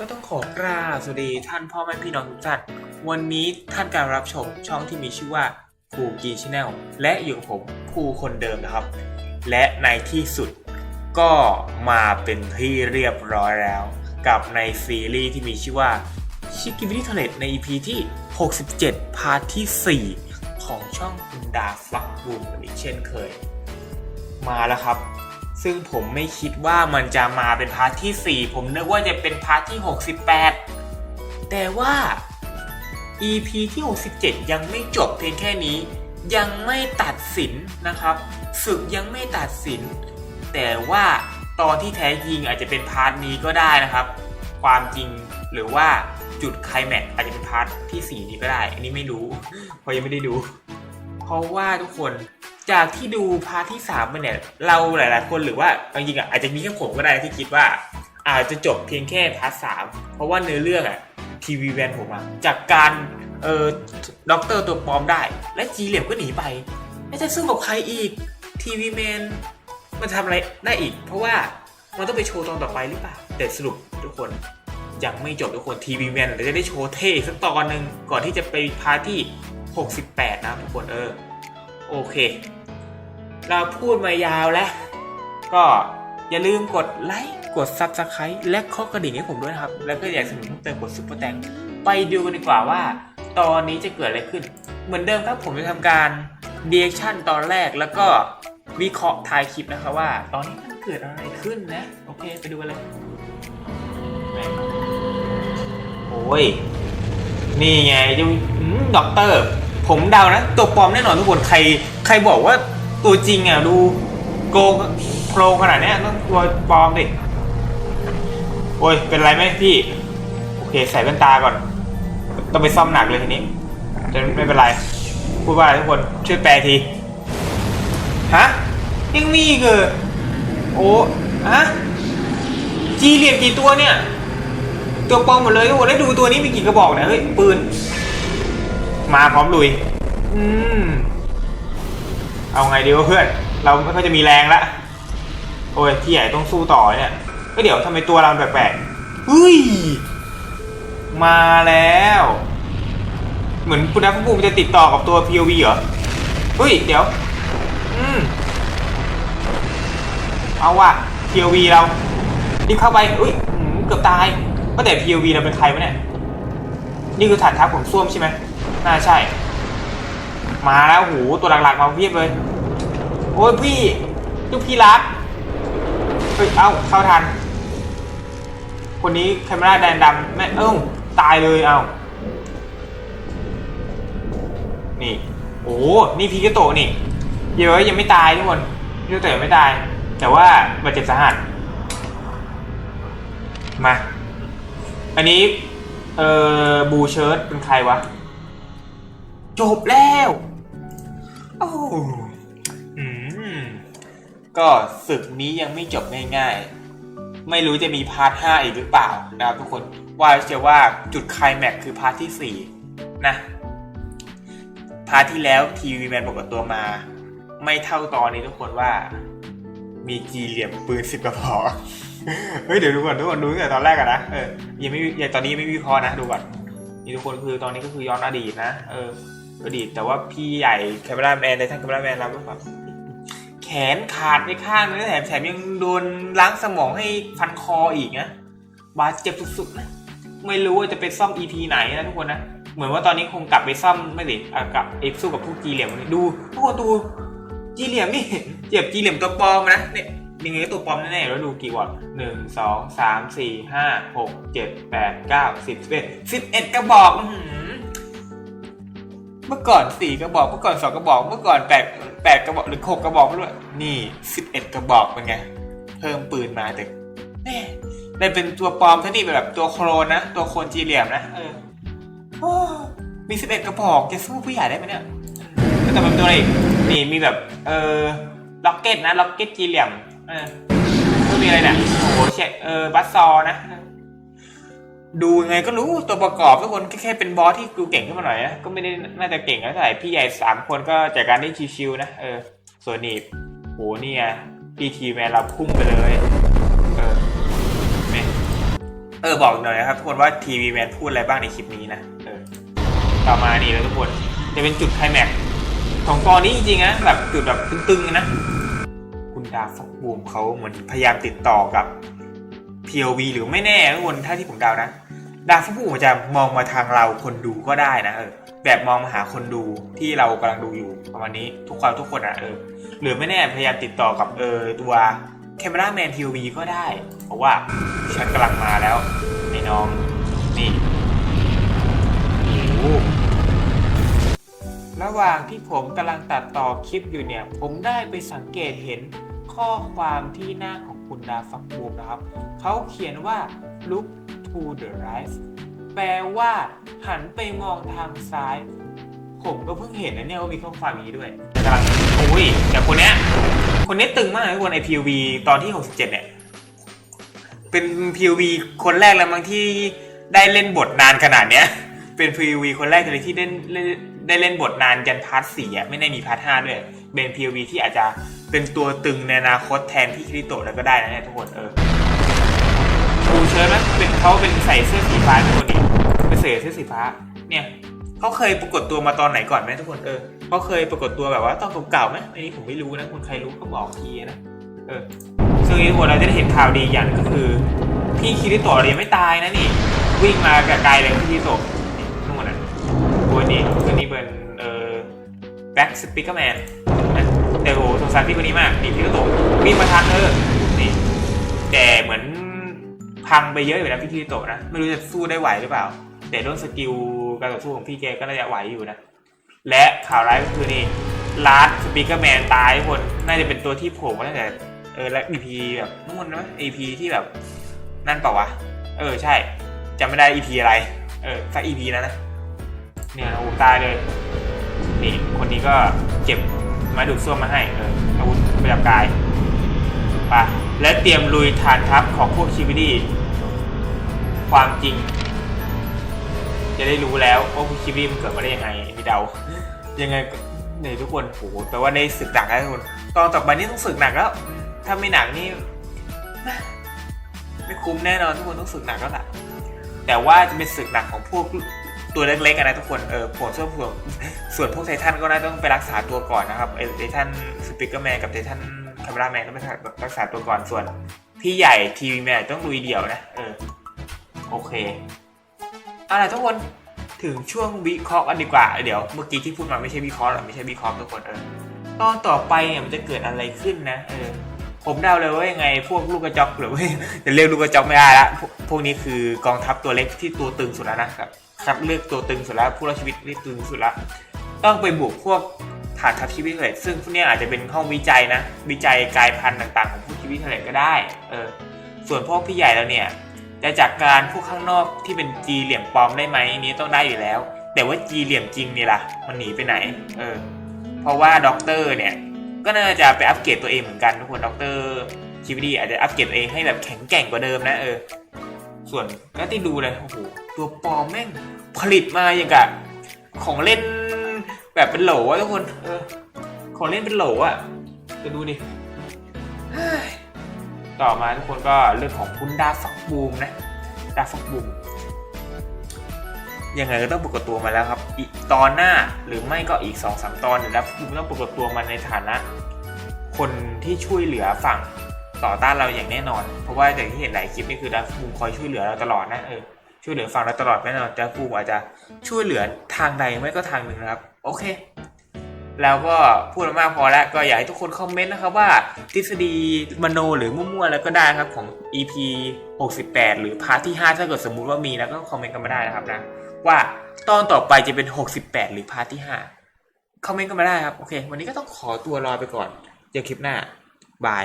ก็ต้องขอกราบสวัสดีท่านพ่อแม่พี่น้องทุกท่าน วันนี้ท่านการรับชมช่องที่มีชื่อว่าครูกีชแนลและอยู่กับผมครูคนเดิมนะครับ และในที่สุดก็มาเป็นที่เรียบร้อยแล้ว กับในซีรีส์ที่มีชื่อว่าชิคกี้วิทเทเลตใน EP ที่ 67 พาร์ทที่ 4 ของช่องคุณดาฟักบูมอีกเช่นเคย มาแล้วครับ ซึ่งผมไม่คิดว่ามันจะมาเป็นพาร์ทที่ 4 ผมนึกว่าจะเป็นพาร์ทที่ 68 แต่ว่า EP ที่ 67 ยังไม่จบเพียงแค่นี้ ยังไม่ตัดสินนะครับศึกยังไม่ตัดสิน แต่ว่าตอนที่แท้จริงอาจจะเป็นพาร์ทนี้ก็ได้นะครับ ความจริงหรือว่าจุดไคลแม็กอาจจะเป็นพาร์ทที่ 4 นี้ก็ได้ อันนี้ไม่รู้เพราะยังไม่ได้ดู เพราะว่าทุกคนจากที่ดูพาร์ทที่3มาเนี่ยเราหลาย ๆ คนหรือว่าจริงๆอะอาจจะมีแค่ผมก็ได้ที่คิดว่า อาจจะจบเพียงแค่พาร์ทสามเพราะว่าเนื้อเรื่องอะทีวีแวนผมอะจากการเอ่อด็อกเตอร์ตัวปลอมได้ และจีเหลียมก็หนีไป แล้วจะสู้กับใครอีกทีวีแมนมันทำอะไรได้อีก เพราะว่ามันต้องไปโชว์ตอนต่อไปหรือเปล่าแต่สรุปทุกคนยังไม่จบทุกคนทีวีแมนเราจะได้โชว์เท่สักตอนหนึ่งก่อนที่จะไปพาร์ทที่68 นะครับทุกคนเออโอเค เราพูดมายาวแล้ว ก็อย่าลืมกดไลค์กด Subscribe และเคาะกระดิ่งให้ผมด้วยนะครับ แล้วก็อยากสนับสนุนเพิ่มเติมกดซุปเปอร์แตงไปดูกันดีกว่าว่า ตอนนี้จะเกิดอะไรขึ้น เหมือนเดิมครับผมจะทำการเดียชั่นตอนแรกแล้วก็วิเคราะห์ทายคลิปนะครับว่า ตอนนี้มันเกิดอะไรขึ้นนะ โอเคไปดูกันเลยโอ้ย นี่ไงเจ้าอืมด็อกเตอร์ ผมเดานะ ตัวปลอมแน่นอนทุกคนใครใครบอกว่าตัวจริงอะดูโกโครขนาดเนี้ยต้องตัวปลอมดิโอ้ยเป็นไรไหมพี่ โอเคใส่แว่นตาก่อน ต้องไปซ่อมหนักเลยทีนี้จะไม่เป็นไรพูดว่าอะไรทุกคนช่วยแปลทีฮะยังมีอีกเหรอโอ้ฮะจีเหลี่ยมกี่ตัวเนี่ย ตัวปลอมหมดเลยโอ้โหแล้วดูตัวนี้มีกี่กระบอกนี่ยเฮ้ยปืน มาพร้อมลุย อืม เอาไงดีวะเพื่อน เราไม่ค่อยจะมีแรงละ โอ้ยพี่ใหญ่ต้องสู้ต่อเนี่ยก็เดี๋ยวทำไมตัวเราแปลกๆเฮ้ย มาแล้ว เหมือนคุณนักภูมิจะติดต่อกับตัว POV เหรอ เฮ้ย เดี๋ยว อืม เอาว่ะ POV เรารีบเข้าไปอุ้ยหืมเกือบตายก็แต่ POV เราเป็นใครวะเนี่ย นี่คือฐานทัพของส้วมใช่ไหม น่าใช่ มาแล้วหูตัวหลักๆมาเพียบเลย โอ้ยพี่ลูกพี่รักเฮ้ยเอ้าเข้าทัน คนนี้แคมราแดนดำแม่เอ้าตายเลยเอ้านี่ โอ้นี่พีกโตนี่ เยอะยังไม่ตายทุกคนพีกโตยังไม่ตาย แต่ว่าบาดเจ็บสาหัสมา อันนี้ เอ่อ บูเชิร์ตเป็นใครวะ จบแล้ว โอ้อืมก็ศึกนี้ยังไม่จบง่ายๆ ไม่รู้จะมีพาร์ท 5 อีกหรือเปล่านะครับทุกคน ว่าจะว่าจุดคลแม็กคือพาร์ทที่ 4 นะ พาร์ทที่แล้วทีวีแมนบอกกับตัวมา ไม่เท่าตอนนี้ทุกคนว่า มีจีเหลี่ยมปืนสิบกระบอกเฮ้ยเดี๋ยวดูก่อนดูก่อนดูตั้งแต่ตอนแรกอะนะเออยังไม่ยังตอนนี้ไม่วิเคราะห์นะดูก่อนนี่ทุกคนคือตอนนี้ก็คือย้อนอดีตนะเออ อดี แต่ว่าพี่ใหญ่แคมราแมนในท่านแคมราแมนรับหรือเปล่าแขนขาดไปข้างนึงแถมแถมยังโดนล้างสมองให้ฟันคออีกนะบาดเจ็บสุดๆนะไม่รู้ว่าจะไปซ่อม EP ไหนนะทุกคนนะเหมือนว่าตอนนี้คงกลับไปซ่อมไม่สิอะกลับเอ็กสู้กับพวกจีเหลี่ยมดูทุกคนดูจีเหลี่ยมนี่เจ็บจีเหลี่ยมตัวปลอมนะเนี่ยยังไงก็ตัวปลอมแน่ๆแล้วดูกี่วอตหนึ่งสองสามสี่ห้าหกเจ็ดแปดเก้าสิบสิบเอ็ดสิบเอ็ดกระบอกอื เมื่อก่อนสี่กระบอก เมื่อก่อนสองกระบอก เมื่อก่อนแปดแปดกระบอกหรือหกกระบอกไม่รู้นี่สิบเอ็ดกระบอกเป็นไง เพิ่มปืนมาแต่แม่ได้เป็นตัวปลอมท่านี่แบบตัวโครนนะ ตัวโครนจีเหลี่ยมนะ เออโอ้มีสิบเอ็ดกระบอกจะสู้ผู้ใหญ่ได้ไหมเนี่ยแล้วแต่มันตัวอะไรอีกนี่มีแบบ เออล็อกเก็ตนะล็อกเก็ตจีเหลี่ยม เออม่มีอะไรเนี่ยโอ้โหเชเออบัสซอนะ ดูยังไงก็รู้ตัวประกอบทุกคนแค่เป็นบอสที่ดูเก่งขึ้นมาหน่อยนะก็ไม่ได้น่าจะเก่งเท่าไหร่พี่ใหญ่สามคนก็จัดการได้ชิวๆนะเออส่วนนี่โหนี่ไงพี่ทีแมนเราพุ่งไปเลยเออแม่เออบอกหน่อยนะครับทุกคนว่าทีวีแมนพูดอะไรบ้างในคลิปนี้นะเออต่อมานี่แล้วทุกคนจะเป็นจุดไคลแม็กของตอนนี้จริงๆนะแบบจุดแบบตึงๆนะคุณดาฟอกบูมเขาเหมือนพยายามติดต่อกับ POV หรือไม่แน่ทุกคนถ้าที่ผมเดานะดาฟอกบูมอาจจะมองมาทางเราคนดูก็ได้นะเออแบบมองมาหาคนดูที่เรากำลังดูอยู่ประมาณนี้ทุกคนทุกคนอะเออหรือไม่แน่พยายามติดต่อกับเออตัวแคมราแมน POV ก็ได้ เพราะว่าฉันกำลังมาแล้วไอ้น้องนี่โอ้ระหว่างที่ผมกำลังตัดต่อคลิปอยู่เนี่ย ผมได้ไปสังเกตเห็นข้อความที่หน้าของคุณดาฟักบูมนะครับ เขาเขียนว่า look to the right แปลว่า หันไปมองทางซ้าย ผมก็เพิ่งเห็นนะเนี่ยว่ามีข้อความอย่างนี้ด้วยกำลังโอ้ยแต่คนเนี้ยคนนี้ตึงมากเลยทุกคนไอ POV ตอนที่ 67 เนี่ย เป็น POV คนแรกแล้วมั้งที่ได้เล่นบทนานขนาดเนี้ย เป็น POV คนแรกเลยที่ได้เล่นได้เล่นบทนานยันพาร์ทสี่อะไม่ได้มีพาร์ทห้าด้วยเป็น POV ที่อาจจะเป็นตัวตึงในอนาคตแทนพี่คริโตแล้วก็ได้นะเนี่ยทุกคนเออ ดูเชิญนะเป็นเขาเป็นใส่เสื้อสีฟ้าทุกคนนี่เป็นเสื้อเสื้อสีฟ้า เนี่ยเขาเคยปรากฏตัวมาตอนไหนก่อนไหมทุกคนเออเขาเคยปรากฏตัวแบบว่าตอนเก่าๆไหมอันนี้ผมไม่รู้นะคุณใครรู้ก็บอกทีนะเออซึ่งทุกคนเราจะได้เห็นข่าวดีอย่างก็คือ พี่คิริโตะยังไม่ตายนะนี่ วิ่งมาไกลๆเลยพี่คิริโตะนู่นน่ะตัวนี้ตัวนี้เป็นเอ่อแบ็กสปิเกอร์แมนแต่โอ้โหสงสารพี่คนนี้มากนี่พี่คิริโตะวิ่งมาทันเออนี่แต่เหมือน พังไปเยอะอยู่นะพี่คิริโตะนะไม่รู้จะสู้ได้ไหวหรือเปล่า แต่ด้วยสกิลการต่อสู้ของพี่แกก็น่าจะไหวอยู่นะ และข่าวร้ายก็คือนี่ลาร์ดสปีกเกอร์แมนตายคน น่าจะเป็นตัวที่โผล่มาตั้งแต่เออและ EP แบบนู่นนะ EP ที่แบบนั่นเปล่าวะ เออใช่จำไม่ได้ EP อะไร เออสัก EP นะนะ เนี่ยโอ้ตายเลย นี่คนนี้ก็เจ็บไม้ดูดซ่วมมาให้ เอออาวุธประจำกายไป และเตรียมลุยฐานทัพของพวกชิบิดี้ความจริง จะได้รู้แล้วว่าพวกชิบิดีมันเกิดมาได้ยังไงมีเดา ยังไงก็เนี่ยทุกคนโหแปลว่าในศึกหนักแล้วทุกคนตอนต่อไปนี่ต้องศึกหนักแล้ว ถ้าไม่หนักนี่ไม่คุ้มแน่นอนทุกคนต้องศึกหนักแล้วล่ะ แต่ว่าจะเป็นศึกหนักของพวกตัวเล็กๆอะนะทุกคน เออผลส่วนผวส่วนพวกไททันก็น่าต้องไปรักษาตัวก่อนนะครับไอไททันสปิเกอร์แมนกับไททัน คาเมราแมนต้องไปรักษาตัวก่อนส่วนพี่ใหญ่ทีวีแมนต้องลุยเดี่ยวนะเออโอเคเอาล่ะทุกคนถึงช่วงวิเคราะห์กันดีกว่า เดี๋ยวเมื่อกี้ที่พูดมาไม่ใช่วิเคราะห์หรอกไม่ใช่วิเคราะห์ทุกคนเออตอนต่อไปเนี่ยมันจะเกิดอะไรขึ้นนะเออผมเดาเลยว่ายังไงพวกลูกกระจอกหรือว่าจะเรียกลูกกระจอกไม่ได้ละพวกพวกนี้คือกองทัพตัวเล็กที่ตัวตึงสุดแล้วนะครับคัดเลือกตัวตึงสุดแล้วผู้รอดชีวิตที่ตึงสุดแล้วต้องไปบุกพวก ฐานทัพชีวิตเทเลตซึ่งพวกนี้อาจจะเป็นห้องวิจัยนะ วิจัยกายพันธุ์ต่างๆ ของพวกชีวิตเทเลตก็ได้เออส่วนพวกพี่ใหญ่แล้วเนี่ยจะจากการพวกข้างนอกที่เป็นจีเหลี่ยมปลอมได้ไหมอันนี้ต้องได้อยู่แล้ว แต่ว่าจีเหลี่ยมจริงนี่ล่ะมันหนีไปไหนเออเพราะว่าด็อกเตอร์เนี่ยก็น่าจะไปอัปเกรดตัวเองเหมือนกันทุกคนด็อกเตอร์ชีวิตดีอาจจะอัปเกรดตัวเองให้แบบแข็งแกร่งกว่าเดิมนะเออส่วนก็ที่ดูเลยโอ้โหตัวปลอมแม่งผลิตมาอย่างกับของเล่น แบบเป็นโหลอะทุกคน เออ ของเล่นเป็นโหลอะจะดูดิต่อมาทุกคนก็เรื่องของคุณดาฟักบูมนะ ดาฟักบูมยังไงก็ต้องปรากฏตัวมาแล้วครับ อีกตอนหน้าหรือไม่ก็อีก2อสตอนเดี๋ยวนะคุณต้องปรากฏตัวมาในฐานะ คนที่ช่วยเหลือฝั่งต่อต้านเราอย่างแน่นอน เพราะว่าอย่างที่เห็นหลายคลิปนี่คือดัฟฟูมคอยช่วยเหลือเราตลอดนะเออช่วยเหลือฝั่งเราตลอดแน่นอนดัฟฟูมอาจจะช่วยเหลือทางใดไม่ก็ทางหนึ่งนะครับ โอเค แล้วก็พูดมากพอแล้วก็อยากให้ทุกคนคอมเมนต์นะครับว่าทฤษฎีมโนหรือมั่วๆแล้วก็ได้ครับของ EP 68 หรือพาร์ทที่ 5 ถ้าเกิดสมมุติว่ามีนะก็คอมเมนต์กันมาได้นะครับนะ ว่าตอนต่อไปจะเป็น 68 หรือพาร์ทที่ 5 คอมเมนต์กันมาได้ครับ โอเค วันนี้ก็ต้องขอตัวลาไปก่อน เจอคลิปหน้า บาย